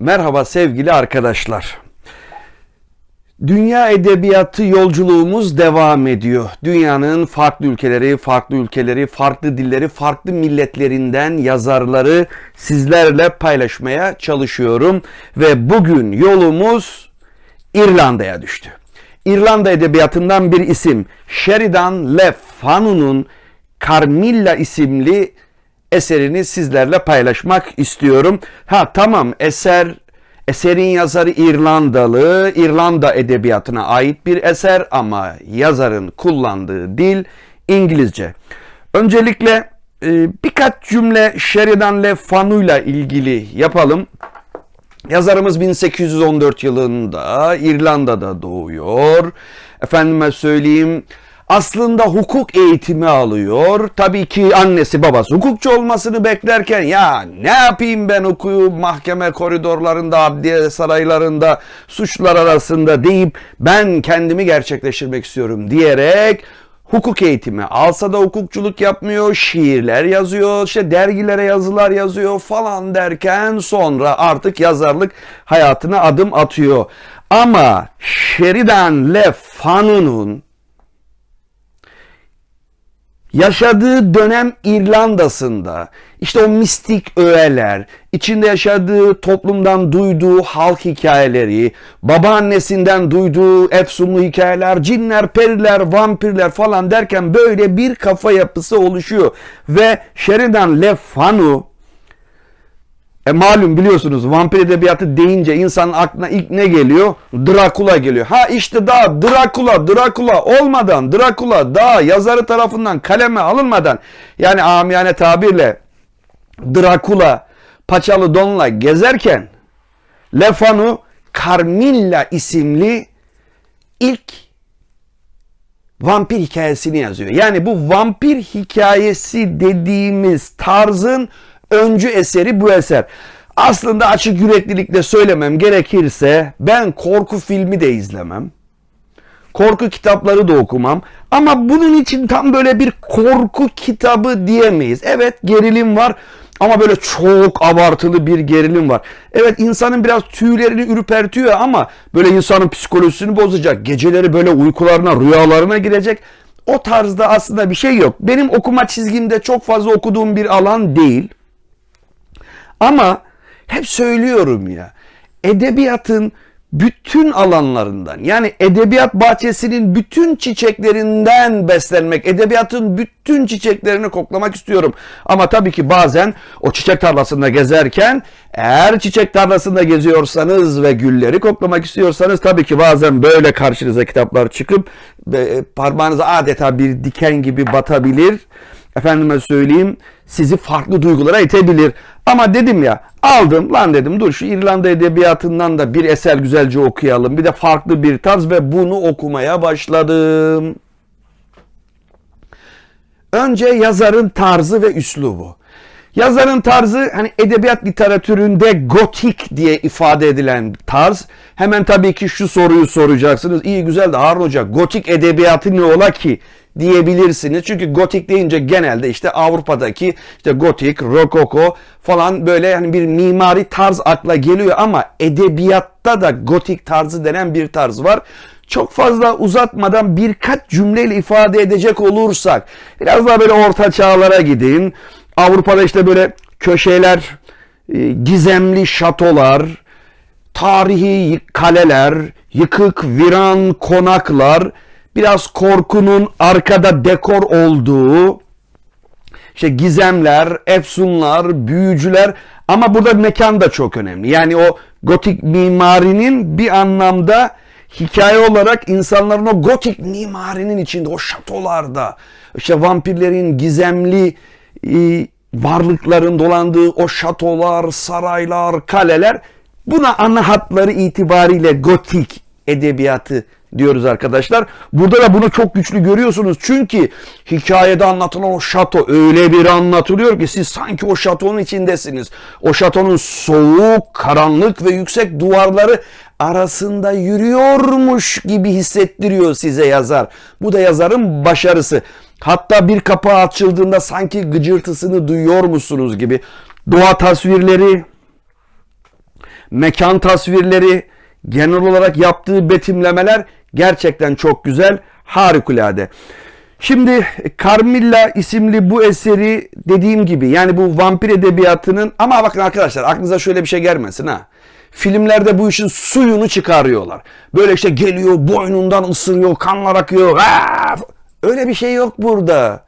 Merhaba sevgili arkadaşlar. Dünya edebiyatı yolculuğumuz devam ediyor. Dünyanın farklı ülkeleri, farklı ülkeleri, farklı dilleri, farklı milletlerinden yazarları sizlerle paylaşmaya çalışıyorum ve bugün yolumuz İrlanda'ya düştü. İrlanda edebiyatından bir isim Sheridan Le Fanu'nun Carmilla isimli eserini sizlerle paylaşmak istiyorum. Ha tamam eser eserin yazarı İrlandalı, İrlanda edebiyatına ait bir eser ama yazarın kullandığı dil İngilizce. Öncelikle e, birkaç cümle Sheridan Le Fanu'yla ilgili yapalım. Yazarımız 1814 yılında İrlanda'da doğuyor. Efendime söyleyeyim aslında hukuk eğitimi alıyor. Tabii ki annesi babası hukukçu olmasını beklerken ya ne yapayım ben hukuku mahkeme koridorlarında, adliye saraylarında, suçlar arasında deyip ben kendimi gerçekleştirmek istiyorum diyerek hukuk eğitimi alsa da hukukçuluk yapmıyor, şiirler yazıyor, işte dergilere yazılar yazıyor falan derken sonra artık yazarlık hayatına adım atıyor. Ama Sheridan Le Fanu'nun yaşadığı dönem İrlanda'sında işte o mistik öğeler, içinde yaşadığı toplumdan duyduğu halk hikayeleri, babaannesinden duyduğu efsunlu hikayeler, cinler, periler, vampirler falan derken böyle bir kafa yapısı oluşuyor. Ve Sheridan Le Fanu e malum biliyorsunuz vampir edebiyatı deyince insanın aklına ilk ne geliyor? Drakula geliyor. Ha işte daha Drakula, Drakula olmadan, Drakula daha yazarı tarafından kaleme alınmadan yani amiyane tabirle Drakula paçalı donla gezerken Lefanu Carmilla isimli ilk vampir hikayesini yazıyor. Yani bu vampir hikayesi dediğimiz tarzın öncü eseri bu eser. Aslında açık yüreklilikle söylemem gerekirse ben korku filmi de izlemem. Korku kitapları da okumam. Ama bunun için tam böyle bir korku kitabı diyemeyiz. Evet gerilim var ama böyle çok abartılı bir gerilim var. Evet insanın biraz tüylerini ürpertiyor ama böyle insanın psikolojisini bozacak. Geceleri böyle uykularına, rüyalarına girecek. O tarzda aslında bir şey yok. Benim okuma çizgimde çok fazla okuduğum bir alan değil. Ama hep söylüyorum ya edebiyatın bütün alanlarından yani edebiyat bahçesinin bütün çiçeklerinden beslenmek, edebiyatın bütün çiçeklerini koklamak istiyorum. Ama tabii ki bazen o çiçek tarlasında gezerken eğer çiçek tarlasında geziyorsanız ve gülleri koklamak istiyorsanız tabii ki bazen böyle karşınıza kitaplar çıkıp parmağınıza adeta bir diken gibi batabilir efendime söyleyeyim sizi farklı duygulara itebilir. Ama dedim ya aldım lan dedim dur şu İrlanda edebiyatından da bir eser güzelce okuyalım. Bir de farklı bir tarz ve bunu okumaya başladım. Önce yazarın tarzı ve üslubu. Yazarın tarzı hani edebiyat literatüründe gotik diye ifade edilen tarz. Hemen tabii ki şu soruyu soracaksınız. İyi güzel de Harun Hoca gotik edebiyatı ne ola ki diyebilirsiniz. Çünkü gotik deyince genelde işte Avrupa'daki işte gotik, rokoko falan böyle yani bir mimari tarz akla geliyor ama edebiyatta da gotik tarzı denen bir tarz var. Çok fazla uzatmadan birkaç cümleyle ifade edecek olursak biraz daha böyle orta çağlara gidin. Avrupa'da işte böyle köşeler, e, gizemli şatolar, tarihi kaleler, yıkık viran konaklar, biraz korkunun arkada dekor olduğu, işte gizemler, efsunlar, büyücüler ama burada mekan da çok önemli. Yani o gotik mimarinin bir anlamda hikaye olarak insanların o gotik mimarinin içinde, o şatolarda, işte vampirlerin gizemli e, varlıkların dolandığı o şatolar, saraylar, kaleler buna ana hatları itibariyle gotik edebiyatı diyoruz arkadaşlar. Burada da bunu çok güçlü görüyorsunuz. Çünkü hikayede anlatılan o şato öyle bir anlatılıyor ki siz sanki o şatonun içindesiniz. O şatonun soğuk, karanlık ve yüksek duvarları arasında yürüyormuş gibi hissettiriyor size yazar. Bu da yazarın başarısı. Hatta bir kapağı açıldığında sanki gıcırtısını duyuyor musunuz gibi. Doğa tasvirleri, mekan tasvirleri, genel olarak yaptığı betimlemeler gerçekten çok güzel, harikulade. Şimdi Carmilla isimli bu eseri dediğim gibi yani bu vampir edebiyatının ama bakın arkadaşlar aklınıza şöyle bir şey gelmesin ha. Filmlerde bu işin suyunu çıkarıyorlar. Böyle işte geliyor boynundan ısırıyor kanlar akıyor. Aa! Öyle bir şey yok burada.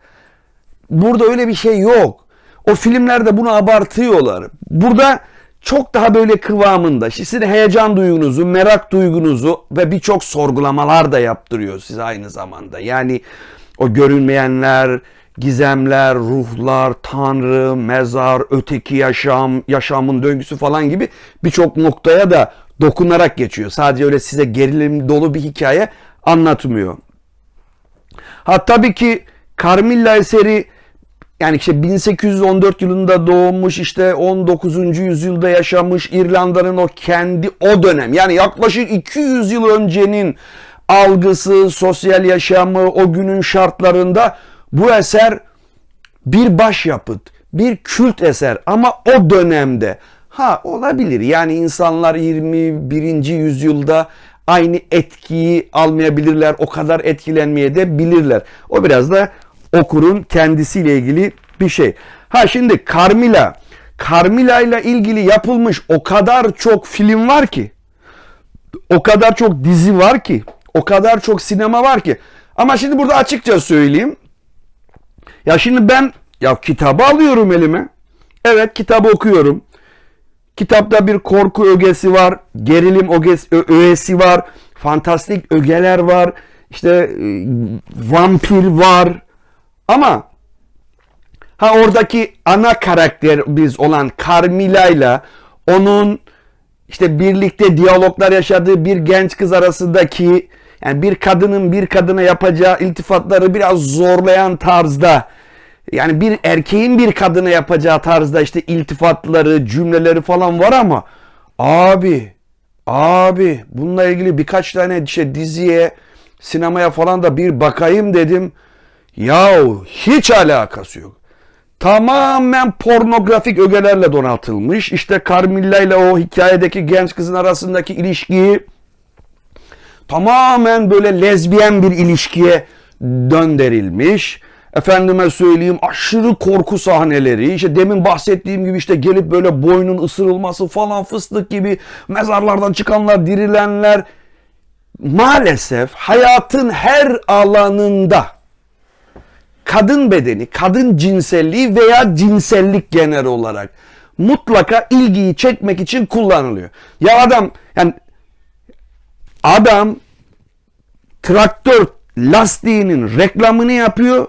Burada öyle bir şey yok. O filmlerde bunu abartıyorlar. Burada çok daha böyle kıvamında. İşte sizin heyecan duygunuzu, merak duygunuzu ve birçok sorgulamalar da yaptırıyor size aynı zamanda. Yani o görünmeyenler, gizemler, ruhlar, tanrı, mezar, öteki yaşam, yaşamın döngüsü falan gibi birçok noktaya da dokunarak geçiyor. Sadece öyle size gerilim dolu bir hikaye anlatmıyor. Ha tabii ki Carmilla eseri yani işte 1814 yılında doğmuş işte 19. yüzyılda yaşamış İrlanda'nın o kendi o dönem yani yaklaşık 200 yıl öncenin algısı, sosyal yaşamı, o günün şartlarında bu eser bir başyapıt, bir kült eser ama o dönemde ha olabilir yani insanlar 21. yüzyılda aynı etkiyi almayabilirler, o kadar etkilenmeye de bilirler. O biraz da okurun kendisiyle ilgili bir şey. Ha şimdi Carmilla, Carmilla ile ilgili yapılmış o kadar çok film var ki, o kadar çok dizi var ki, o kadar çok sinema var ki. Ama şimdi burada açıkça söyleyeyim. Ya şimdi ben ya kitabı alıyorum elime. Evet kitabı okuyorum. Kitapta bir korku ögesi var, gerilim ögesi, var, fantastik ögeler var, işte e, vampir var. Ama ha oradaki ana karakter biz olan Carmilla ile onun işte birlikte diyaloglar yaşadığı bir genç kız arasındaki yani bir kadının bir kadına yapacağı iltifatları biraz zorlayan tarzda yani bir erkeğin bir kadına yapacağı tarzda işte iltifatları, cümleleri falan var ama abi abi bununla ilgili birkaç tane işte diziye, sinemaya falan da bir bakayım dedim. Yahu hiç alakası yok. Tamamen pornografik ögelerle donatılmış. İşte Carmilla ile o hikayedeki genç kızın arasındaki ilişkiyi tamamen böyle lezbiyen bir ilişkiye döndürülmüş. Efendime söyleyeyim aşırı korku sahneleri. İşte demin bahsettiğim gibi işte gelip böyle boynun ısırılması falan fıstık gibi mezarlardan çıkanlar, dirilenler. Maalesef hayatın her alanında kadın bedeni, kadın cinselliği veya cinsellik genel olarak mutlaka ilgiyi çekmek için kullanılıyor. Ya adam yani adam traktör lastiğinin reklamını yapıyor.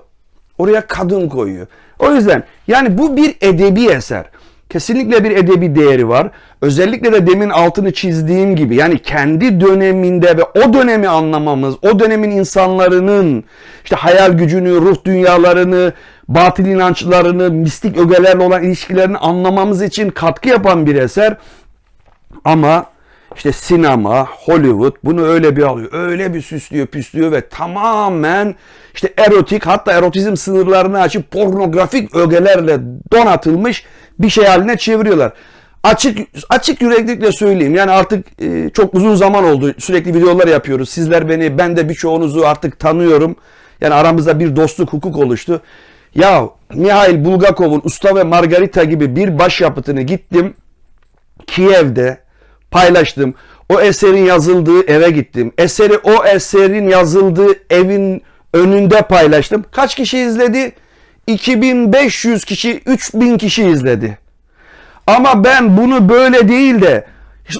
Oraya kadın koyuyor. O yüzden yani bu bir edebi eser. Kesinlikle bir edebi değeri var. Özellikle de demin altını çizdiğim gibi yani kendi döneminde ve o dönemi anlamamız, o dönemin insanların işte hayal gücünü, ruh dünyalarını, batıl inançlarını, mistik ögelerle olan ilişkilerini anlamamız için katkı yapan bir eser. Ama işte sinema, Hollywood bunu öyle bir alıyor. Öyle bir süslüyor, püslüyor ve tamamen işte erotik hatta erotizm sınırlarını açıp pornografik ögelerle donatılmış bir şey haline çeviriyorlar. Açık açık yüreklilikle söyleyeyim. Yani artık e, çok uzun zaman oldu. Sürekli videolar yapıyoruz. Sizler beni, ben de birçoğunuzu artık tanıyorum. Yani aramızda bir dostluk, hukuk oluştu. Ya Mihail Bulgakov'un Usta ve Margarita gibi bir başyapıtını gittim Kiev'de paylaştım. O eserin yazıldığı eve gittim. Eseri o eserin yazıldığı evin önünde paylaştım. Kaç kişi izledi? 2500 kişi, 3000 kişi izledi. Ama ben bunu böyle değil de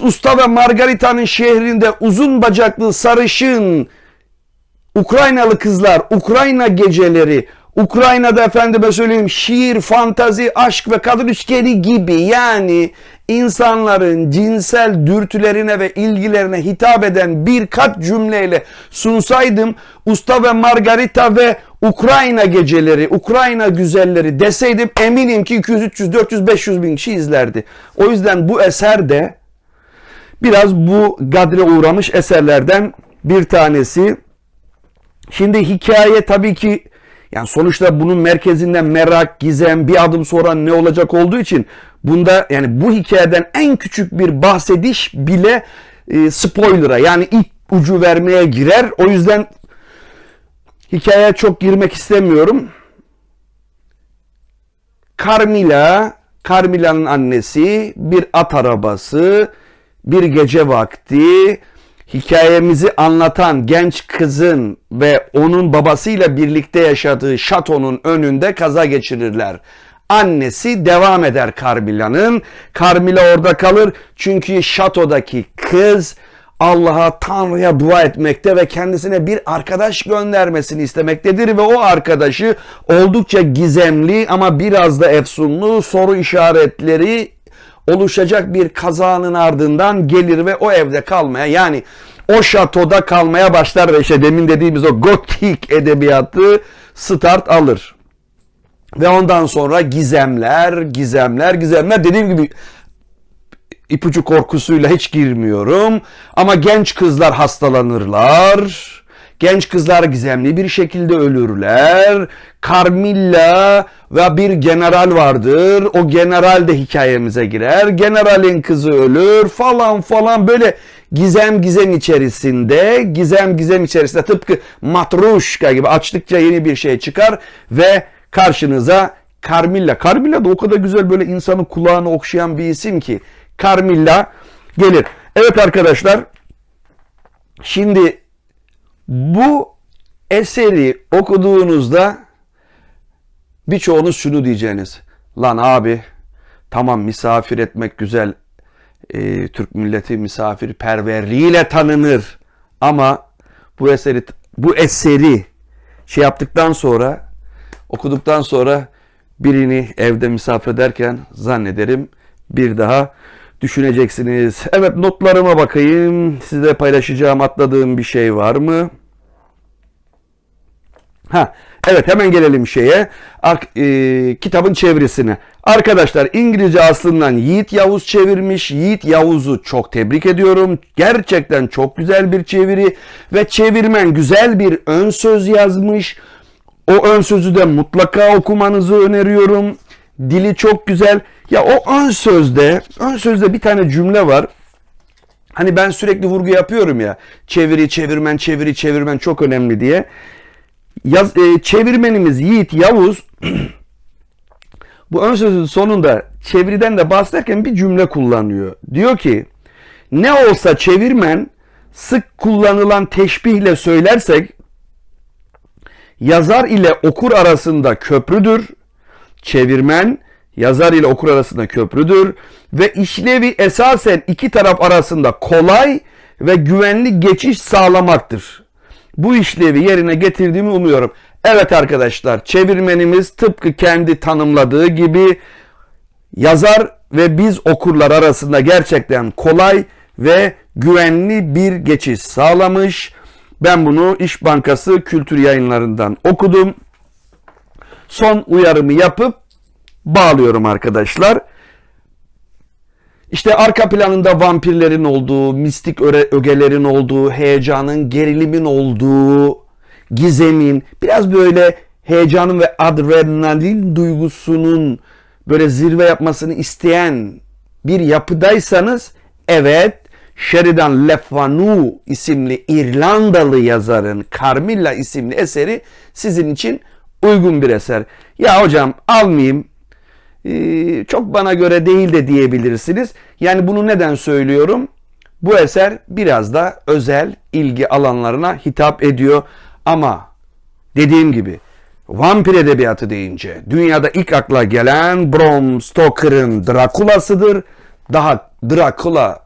Usta ve Margarita'nın şehrinde uzun bacaklı sarışın Ukraynalı kızlar, Ukrayna geceleri, Ukrayna'da efendime söyleyeyim şiir, fantazi, aşk ve kadın üçgeni gibi yani insanların cinsel dürtülerine ve ilgilerine hitap eden birkaç cümleyle sunsaydım Usta ve Margarita ve Ukrayna geceleri, Ukrayna güzelleri deseydim eminim ki 200, 300, 400, 500 bin kişi izlerdi. O yüzden bu eser de biraz bu gadre uğramış eserlerden bir tanesi. Şimdi hikaye tabii ki Yani sonuçta bunun merkezinde merak, gizem, bir adım sonra ne olacak olduğu için bunda yani bu hikayeden en küçük bir bahsediş bile e, spoiler'a yani ip ucu vermeye girer. O yüzden hikayeye çok girmek istemiyorum. Carmila, Carmila'nın annesi bir at arabası bir gece vakti hikayemizi anlatan genç kızın ve onun babasıyla birlikte yaşadığı şatonun önünde kaza geçirirler. Annesi devam eder Carmila'nın. Carmila orada kalır çünkü şatodaki kız Allah'a Tanrı'ya dua etmekte ve kendisine bir arkadaş göndermesini istemektedir ve o arkadaşı oldukça gizemli ama biraz da efsunlu soru işaretleri oluşacak bir kazanın ardından gelir ve o evde kalmaya yani o şatoda kalmaya başlar ve işte demin dediğimiz o gotik edebiyatı start alır. Ve ondan sonra gizemler, gizemler, gizemler dediğim gibi ipucu korkusuyla hiç girmiyorum. Ama genç kızlar hastalanırlar. Genç kızlar gizemli bir şekilde ölürler. Carmilla ve bir general vardır. O general de hikayemize girer. Generalin kızı ölür falan falan böyle gizem gizem içerisinde, gizem gizem içerisinde tıpkı matruşka gibi açtıkça yeni bir şey çıkar ve karşınıza Carmilla. Carmilla da o kadar güzel böyle insanın kulağını okşayan bir isim ki. Carmilla gelir. Evet arkadaşlar şimdi bu eseri okuduğunuzda birçoğunuz şunu diyeceğiniz. Lan abi tamam misafir etmek güzel. Ee, Türk milleti misafirperverliğiyle tanınır. Ama bu eseri bu eseri şey yaptıktan sonra okuduktan sonra birini evde misafir ederken zannederim bir daha düşüneceksiniz. Evet notlarıma bakayım. Size paylaşacağım atladığım bir şey var mı? Ha, evet hemen gelelim şeye. Ar- e, kitabın çevirisine. Arkadaşlar İngilizce aslından Yiğit Yavuz çevirmiş. Yiğit Yavuz'u çok tebrik ediyorum. Gerçekten çok güzel bir çeviri ve çevirmen güzel bir ön söz yazmış. O ön sözü de mutlaka okumanızı öneriyorum. Dili çok güzel. Ya o ön sözde, ön sözde bir tane cümle var. Hani ben sürekli vurgu yapıyorum ya. Çeviri, çevirmen, çeviri, çevirmen çok önemli diye. Yaz, e, çevirmenimiz Yiğit Yavuz bu ön sözün sonunda çeviriden de bahsederken bir cümle kullanıyor. Diyor ki ne olsa çevirmen sık kullanılan teşbihle söylersek yazar ile okur arasında köprüdür. Çevirmen yazar ile okur arasında köprüdür ve işlevi esasen iki taraf arasında kolay ve güvenli geçiş sağlamaktır. Bu işlevi yerine getirdiğimi umuyorum. Evet arkadaşlar çevirmenimiz tıpkı kendi tanımladığı gibi yazar ve biz okurlar arasında gerçekten kolay ve güvenli bir geçiş sağlamış. Ben bunu İş Bankası Kültür Yayınlarından okudum. Son uyarımı yapıp bağlıyorum arkadaşlar. İşte arka planında vampirlerin olduğu, mistik ögelerin olduğu, heyecanın, gerilimin olduğu, gizemin, biraz böyle heyecanın ve adrenalin duygusunun böyle zirve yapmasını isteyen bir yapıdaysanız evet Sheridan Le Fanu isimli İrlandalı yazarın Carmilla isimli eseri sizin için uygun bir eser. Ya hocam almayayım ee, çok bana göre değil de diyebilirsiniz. Yani bunu neden söylüyorum? Bu eser biraz da özel ilgi alanlarına hitap ediyor. Ama dediğim gibi vampir edebiyatı deyince dünyada ilk akla gelen Bram Stoker'ın Drakula'sıdır. Daha Drakula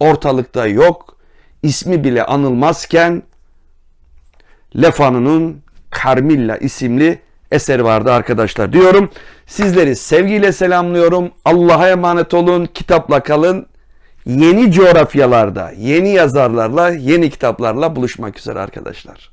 ortalıkta yok. İsmi bile anılmazken Lefanu'nun Carmilla isimli eseri vardı arkadaşlar diyorum. Sizleri sevgiyle selamlıyorum. Allah'a emanet olun. Kitapla kalın. Yeni coğrafyalarda, yeni yazarlarla, yeni kitaplarla buluşmak üzere arkadaşlar.